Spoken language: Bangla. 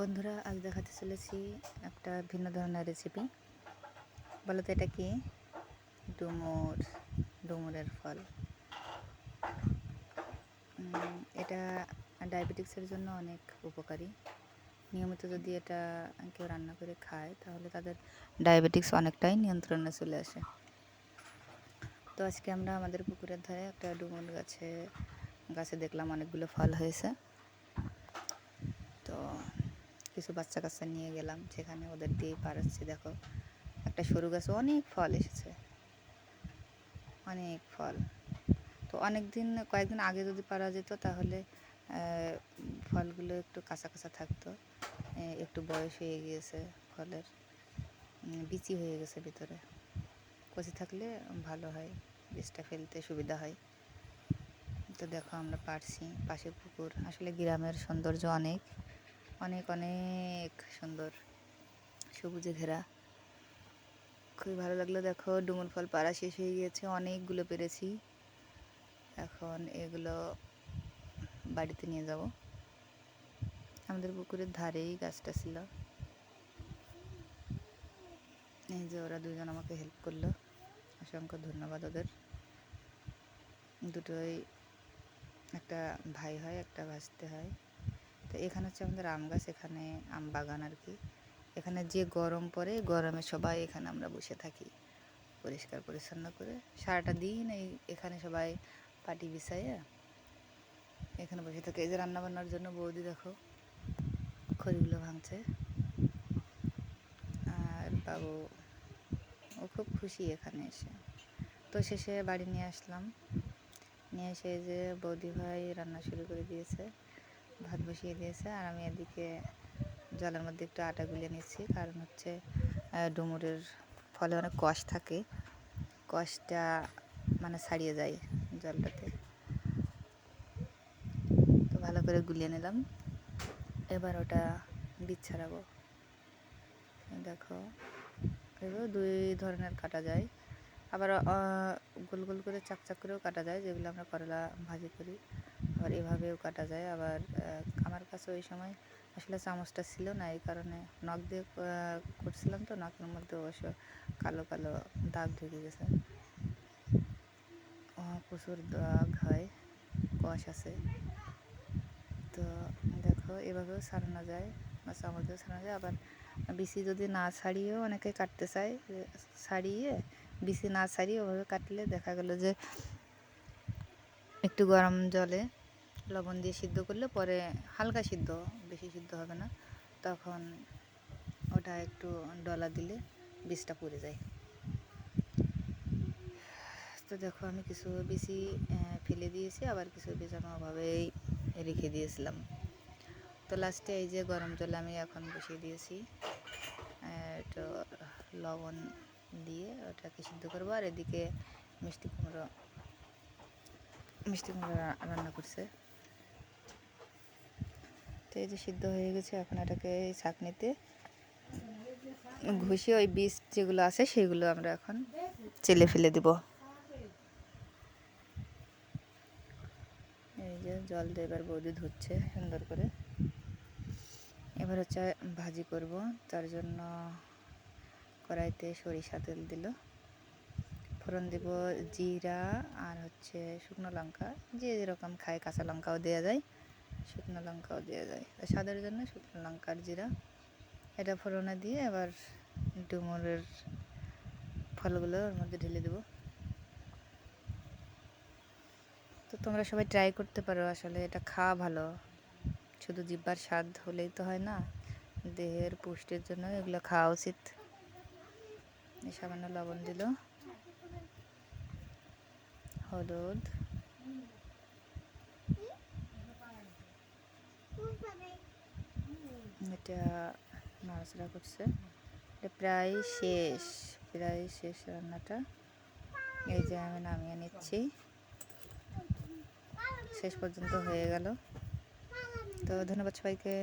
বন্ধুরা, আজ দেখাতে চলেছি একটা ভিন্ন ধরনের রেসিপি বলো তো এটা কি? ডুমুর, ডুমুরের ফল। এটা ডায়াবেটিক্সের জন্য অনেক উপকারী। নিয়মিত যদি এটা কেউ রান্না করে খায়, তাহলে তাদের ডায়াবেটিক্স অনেকটাই নিয়ন্ত্রণে চলে আসে। তো আজকে আমরা আমাদের পুকুরের ধারে একটা ডুমুর গাছে গাছে দেখলাম অনেকগুলো ফল হয়েছে। তো কিছু বাচ্চা কাচ্চা নিয়ে গেলাম সেখানে ওদের দিয়ে পাড়াচ্ছি দেখো। একটা সরু গাছে অনেক ফল এসেছে। অনেক ফল। তো অনেক দিন কয়েকদিন আগে যদি পারা যেত, তাহলে ফলগুলো একটু কাঁচা কাঁচা থাকতো একটু বয়স হয়ে গিয়েছে ফলের। বিচি হয়ে গেছে ভিতরে। কচি থাকলে ভালো হয়, বীজটা ফেলতে সুবিধা হয়। তো দেখো, আমরা পারছি। পাশে পুকুর। আসলে গ্রামের সৌন্দর্য অনেক। অনেক অনেক সুন্দর। সবুজে ঘেরা। খুবই ভালো লাগল। দেখো, ডুমুর ফল পাড়া শেষ হয়ে গিয়েছে। অনেকগুলো পেরেছি। এখন এগুলো বাড়িতে নিয়ে যাব। আমাদের পুকুরের ধারেই গাছটা ছিল। এই যে ওরা দুজন আমাকে হেল্প করল। অসংখ্য ধন্যবাদ ওদের। দুটোই একটা ভাই হয়, একটা ভাসতে হয়। তো এখানে হচ্ছে আমাদের আম গাছ, এখানে আম বাগান আর কি এখানে যে গরম পড়ে, গরমে সবাই এখানে আমরা বসে থাকি। পরিষ্কার পরিচ্ছন্ন করে। সারাটা দিন এই এখানে সবাই পাটি বিছাইয়া এখানে বসে থাকে। এই যে রান্না বান্নার জন্য বৌদি দেখো, খড়িগুলো ভাঙছে। আর বাবু, ও খুব খুশি এখানে এসে। তো শেষে বাড়ি নিয়ে আসলাম। নিয়ে এসে যে বৌদি ভাই রান্না শুরু করে দিয়েছে। ভাত বসিয়ে দিয়েছে আর আমি এদিকে জলের মধ্যে একটু আটা গুলিয়ে নিচ্ছি। কারণ হচ্ছে ডুমুরের ফলে অনেক কষ থাকে। কষটা মানে ছাড়িয়ে যায় জলটাতে। তো ভালো করে গুলিয়ে নিলাম। এবার ওটা বীজ ছাড়াবো। দেখো এগুলো দুই ধরনের কাটা যায়। আবার গোল গোল করে চাক চাক করেও কাটা যায়, যেগুলো আমরা করলা ভাজি করি। আবার এভাবেও কাটা যায়। আবার আমার কাছে ওই সময় আসলে চামচটা ছিল না, এই কারণে নখ দিয়ে করছিলাম তো, নখের মধ্যে অবশ্য কালো কালো দাগ ঢুকে গেছে। প্রচুর দাগ হয় কষ আছে। তো দেখো, এভাবেও ছাড়ানো যায় বা চামচ দিয়েও ছাড়ানো যায়। আবার বিসি যদি না ছাড়িয়েও অনেকে কাটতে চায় ছাড়িয়ে বিসি না ছাড়িয়ে ওভাবে কাটলে দেখা গেল যে একটু গরম জলে লবণ দিয়ে সিদ্ধ করলে পরে হালকা সিদ্ধ, বেশি সিদ্ধ হবে না। তখন ওটা একটু ডলা দিলে বীজটা পুড়ে যায়। তো দেখো আমি কিছু বেশি ফেলে দিয়েছি, আবার কিছু বীজ আমি ওভাবেই রেখে দিয়েছিলাম। তো লাস্টে এই যে গরম জল আমি এখন বসিয়ে দিয়েছি। একটু লবণ দিয়ে ওটাকে সিদ্ধ করব। আর এদিকে মিষ্টি কুমড়ো মিষ্টি কুমড়ো রান্না করছে। তো এই যে সিদ্ধ হয়ে গেছে, এখন এটাকে এই ছাঁকনিতে ঘষিয়ে ওই বীজ যেগুলো আছে সেগুলো আমরা এখন চেলে ফেলে দিব। এই যে জল দিয়ে এবার বৌদি ধুচ্ছে সুন্দর করে। এবার হচ্ছে ভাজি করব, তার জন্য কড়াইতে সরিষা তেল দিল। ফোড়ন দিব জিরা আর হচ্ছে শুকনো লঙ্কা, যে যেরকম খায় কাঁচা লঙ্কাও দেওয়া যায়। শুকনো লঙ্কাও দেওয়া যায় আর স্বাদের জন্য শুকনো লঙ্কার জিরা, এটা ফোড়নে দিয়ে এবার ডুমুরের ফলগুলো ওর মধ্যে ঢেলে দেবো। তো তোমরা সবাই ট্রাই করতে পারো, আসলে এটা খাওয়া ভালো। শুধু জিব্বার স্বাদ হলেই তো হয় না, দেহের পুষ্টির জন্য এগুলো খাওয়া উচিত। সামান্য লবণ দিল, হলুদ। এটা নাড়াচাড়া করছে। এটা প্রায় শেষ প্রায় শেষ রান্নাটা। এই যে আমি নামিয়ে নিচ্ছি। শেষ পর্যন্ত হয়ে গেল। তো ধন্যবাদ সবাইকে।